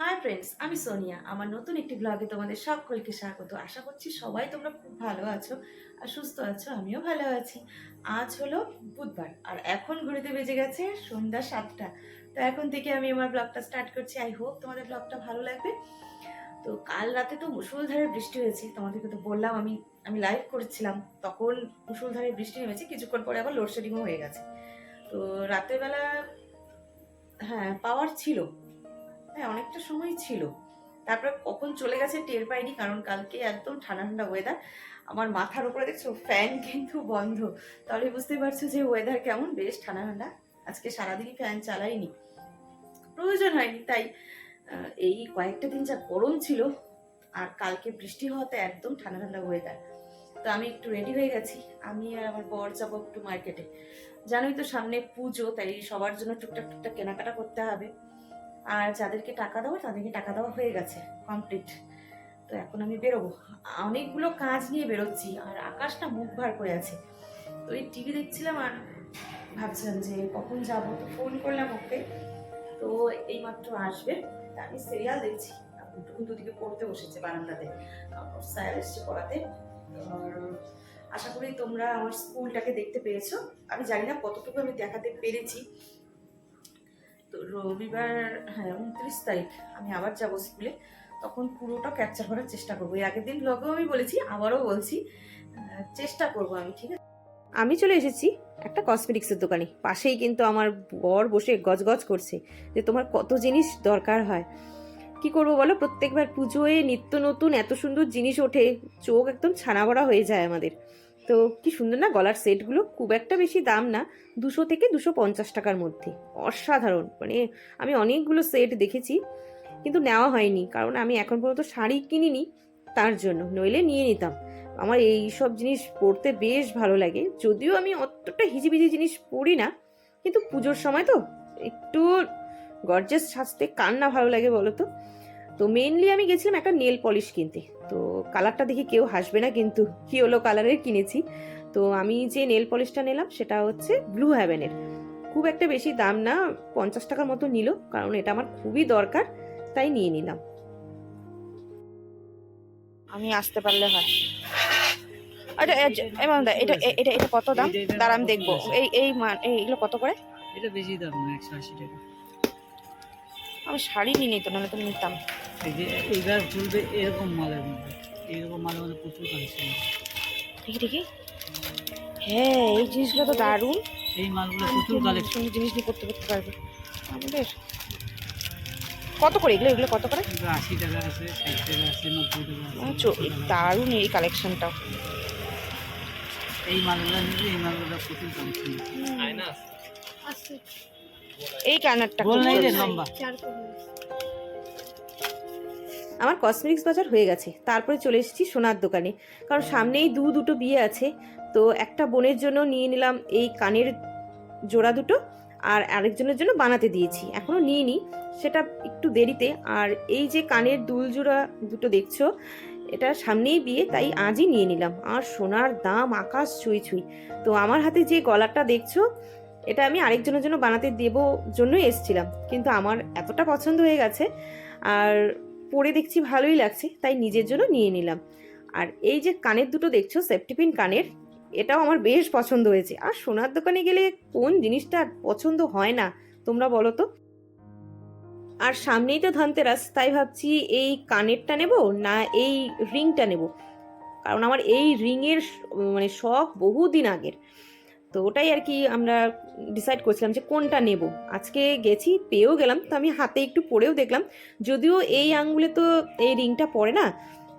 Hi friends আমি সোনিয়া। আমার নতুন একটি ব্লগে তোমাদের সকলকে স্বাগত। আশা করছি সবাই তোমরা খুব ভালো আছো আর সুস্থ আছো, আমিও ভালো আছি। আজ হলো বুধবার আর এখন ঘুরিতে বেজে গেছে সন্ধ্যা সাতটা। তো এখন থেকে আমি আমার ব্লগটা স্টার্ট করছি। আই হোপ তোমাদের ব্লগটা ভালো লাগবে। তো কাল রাতে তো মুসুলধারে বৃষ্টি হয়েছে। তোমাদেরকে তো বললাম, আমি আমি লাইভ করেছিলাম। তখন মুসুলধারে বৃষ্টি নেমেছে, কিছুক্ষণ পরে আবার লোডশেডিংও হয়ে গেছে। তো রাতের বেলা হ্যাঁ পাওয়ার ছিল। হ্যাঁ অনেকটা সময় ছিল। তারপরে কখন চলে গেছে টের পাইনি, কারণ কালকে একদম ঠান্ডা ঠান্ডা ওয়েদার আমার মাথার উপরে দেখছ ফ্যান কিন্তু বন্ধ। তাহলে বুঝতে পারছ যে ওয়েদার কেমন? বেশ ঠান্ডা ঠান্ডা। আজকে সারাদিনই ফ্যান চালাইনি। প্রয়োজন হয়নি, তাই এই কয়েকটা দিন যা গরম ছিল, আর কালকে বৃষ্টি হওয়াতে একদম ঠান্ডা ঠান্ডা ওয়েদার তো আমি একটু রেডি হয়ে গেছি। আমি আর আমার বর যাব একটু মার্কেটে জানোই তো সামনে পুজো, তাই সবার জন্য টুকটাক টুকটাক কেনাকাটা করতে হবে। আর যাদেরকে টাকা দেওয়া তাদেরকে টাকা দেওয়া হয়ে গেছে কমপ্লিট তো এখন আমি বেরোবো। অনেকগুলো কাজ নিয়ে বেরোচ্ছি, আর আকাশটা মুখ ভার করে আছে। তো এই টিভি দেখছিলাম আর ভাবছিলাম যে কখন যাব, তো ফোন করলাম ওকে। তো এইমাত্র আসবে। আমি সিরিয়াল দেখছি। দুটো কিন্তু পড়তে বসেছে বারান্দাতে। স্যার এসছে পড়াতে। আর আশা করি তোমরা আমার স্কুলটাকে দেখতে পেয়েছ। আমি জানি না কতটুকু আমি দেখাতে পেরেছি। তো রবিবার হ্যাঁ উনত্রিশ তারিখ আমি আবার যাব স্কুলে, তখন পুরোটা ক্যাপচার করার চেষ্টা করব। এই আগের দিন ব্লগেও আমি বলেছি, আবারও বলছি চেষ্টা করব আমি, ঠিক আছে? আমি চলে এসেছি একটা কসমেটিক্সের দোকানে। পাশেই কিন্তু আমার বর বসে গজগজ করছে যে তোমার কত জিনিস দরকার হয়। কি করব বলো? প্রত্যেকবার পুজোয় নিত্য নতুন এত সুন্দর জিনিস ওঠে, চোখ একদম ছানা ভরা হয়ে যায় আমাদের। তো কি সুন্দর না গলার সেটগুলো? খুব একটা বেশি দাম না, দুশো থেকে দুশো পঞ্চাশ টাকার মধ্যে। অসাধারণ। মানে আমি অনেকগুলো সেট দেখেছি, কিন্তু নেওয়া হয়নি। কারণ আমি এখন পর্যন্ত শাড়ি কিনিনি তার জন্য, নইলে নিয়ে নিতাম। আমার এই সব জিনিস পরতে বেশ ভালো লাগে। যদিও আমি অতটা হিজিবিজি জিনিস পরি না, কিন্তু পুজোর সময় তো একটু গর্জেস সাজতে কার না ভালো লাগে বলো তো? তো মেনলি আমি গেছিলাম একটা নেল পলিশ কিনতে। তো কালারটা দেখে কেউ হাসবে না কিন্তু কি হলো কালারের কিনেছি। তো আমি যে নেল পলিশটা নিলাম সেটা হচ্ছে ব্লু হ্যাভেনের খুব একটা বেশি দাম না পঞ্চাশ টাকার মতো নিল কারণ এটা আমার খুবই দরকার তাই নিয়ে নিলাম। আমি আসতে পারলে হয়। আচ্ছা এটা এটা এটা কত দাম? দাঁড়া আমি দেখব? এই এই মান এইগুলো কত করে? এটা বেশি দাম একশো আশি টাকা। আমি শাড়ি নিয়ে নিত নাহলে তো নিতাম। এই যে এইবার চলবে এরকম মালের মধ্যে। এরকম মালের মধ্যে প্রচুর কালেকশন দেখি দেখি। হ্যাঁ এই জিনিসগুলো তো দারুণ। এই মালগুলো প্রচুর কালেকশন। জিনিস নিয়ে করতে করতে পারবে। আমাদের। কত করে এগুলো? এগুলো কত করে? আশি টাকা আছে ষাট টাকা আছে নব্বই টাকা আছে আচ্ছা, এই 100 দারুণ এই কালেকশনটাও এই মালগুলো নিলে এই মালগুলো প্রচুর কালেকশন। এই কানারটা বল খুব নাই রে। লম্বা। আমার কসমেটিক্স বাজার হয়ে গেছে। তারপরে চলে এসেছি সোনার দোকানে। কারণ সামনেই দু দুটো বিয়ে আছে। তো একটা বোনের জন্য নিয়ে নিলাম এই কানের জোড়া দুটো আর আরেকজনের জন্য বানাতে দিয়েছি। এখনও নিইনি সেটা একটু দেরিতে। আর এই যে কানের দুল জোড়া দুটো দেখছ, এটা সামনেই বিয়ে, তাই আজই নিয়ে নিলাম। আর সোনার দাম আকাশ ছুঁই ছুঁই। তো আমার হাতে যে গলাটা দেখছ, এটা আমি আরেকজনের জন্য বানাতে দেব জন্যই এসেছিলাম। কিন্তু আমার এতটা পছন্দ হয়ে গেছে। আর পরে দেখছি ভালোই লাগছে, তাই নিজের জন্য নিয়ে নিলাম। আর এই যে কানের দুটো দেখছ সেফটিপিন কানের, এটাও আমার বেশ পছন্দ হয়েছে। আর সোনার দোকানে গেলে কোন জিনিসটা পছন্দ হয় না, তোমরা বলো তো? আর সামনেই তো ধনতেরাস, তাই ভাবছি এই কানেরটা নেব না এই রিংটা নেব? কারণ আমার এই রিংয়ের মানে শখ বহুদিন আগের। তো ওটাই আর কি আমরা ডিসাইড করছিলাম যে কোনটা নেব। আজকে গেছি, পেয়েও গেলাম, তো আমি হাতে একটু পরেও দেখলাম। যদিও এই আঙ্গুলে তো এই রিংটা পড়ে না।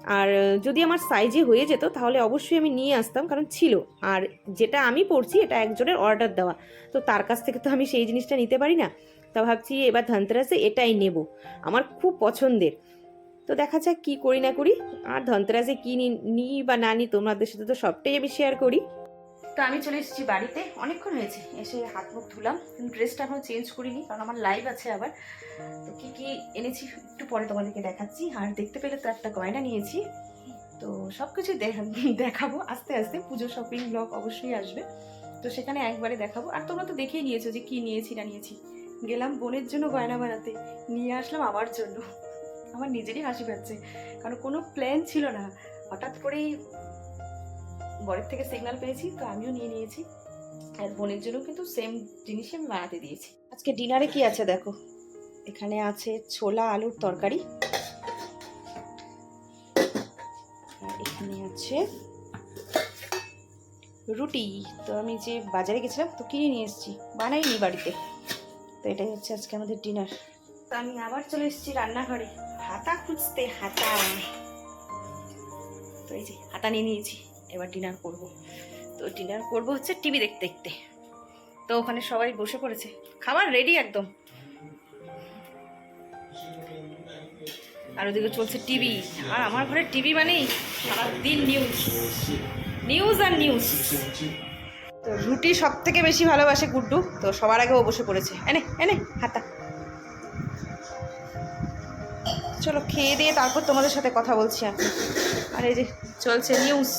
আর যদি আমার সাইজে হয়ে যেত, তাহলে অবশ্যই আমি নিয়ে আসতাম, কারণ ছিল। আর যেটা আমি পড়ছি এটা একজনের অর্ডার দেওয়া। তো তার কাছ থেকে তো আমি সেই জিনিসটা নিতে পারি না। তা ভাবছি এবার ধনতেরাসে এটাই নেব। আমার খুব পছন্দের। তো দেখা যাক কী করি না করি। আর ধনতেরাসে কী নিই বা না নিই তোমাদের সাথে তো সবটাই আমি শেয়ার করি। তো আমি চলে এসেছি বাড়িতে। অনেকক্ষণ হয়েছে, এসে হাত মুখ ধুলাম। ড্রেসটা এখনও চেঞ্জ করিনি, কারণ আমার লাইভ আছে আবার। তো কী কী এনেছি একটু পরে তোমাদেরকে দেখাচ্ছি। আর দেখতে পেলে তো একটা গয়না নিয়েছি। তো সব কিছু দেখাবো, আস্তে আস্তে। পুজো শপিং ব্লগ অবশ্যই আসবে। তো সেখানে একবারে দেখাবো। আর তোমরা তো দেখেই নিয়েছো যে কি নিয়েছি, না নিয়েছি। গেলাম বোনের জন্য গয়না বানাতে। নিয়ে আসলাম আমার জন্য। আমার নিজেরই হাসি পাচ্ছে। কারণ কোনো প্ল্যান ছিল না। হঠাৎ করেই বরের থেকে সিগনাল পেয়েছি, তো আমিও নিয়ে নিয়েছি। আর বোনের জন্য কিন্তু সেম জিনিসই আমি বানাতে দিয়েছি। আজকে ডিনারে কি আছে দেখো? এখানে আছে ছোলা আলুর তরকারি। আর এখানে আছে রুটি। তো আমি যে বাজারে গেছিলাম, তো কিনে নিয়ে এসেছি। বানাইনি বাড়িতে। তো এটাই হচ্ছে আজকে আমাদের ডিনার তো আমি আবার চলে এসেছি রান্নাঘরে। হাতা খুঁজতে হাতা। তো এই যে হাতা নিয়ে নিয়েছি। এবার ডিনার করব। তো ডিনার করব হচ্ছে টিভি দেখতে দেখতে। তো ওখানে সবাই বসে পড়েছে। খাবার রেডি একদম। আর ওদিকে চলছে টিভি আর আমার ঘরে টিভি মানেই সারাদিন নিউজ নিউজ আর নিউজ তো রুটি সব থেকে বেশি ভালোবাসে গুড্ডু। তো সবার আগে ও বসে পড়েছে। এনে এনে হাতা চলো খেয়ে দিয়ে তারপর তোমাদের সাথে কথা বলছি আমি। আর এই যে চলছে নিউজ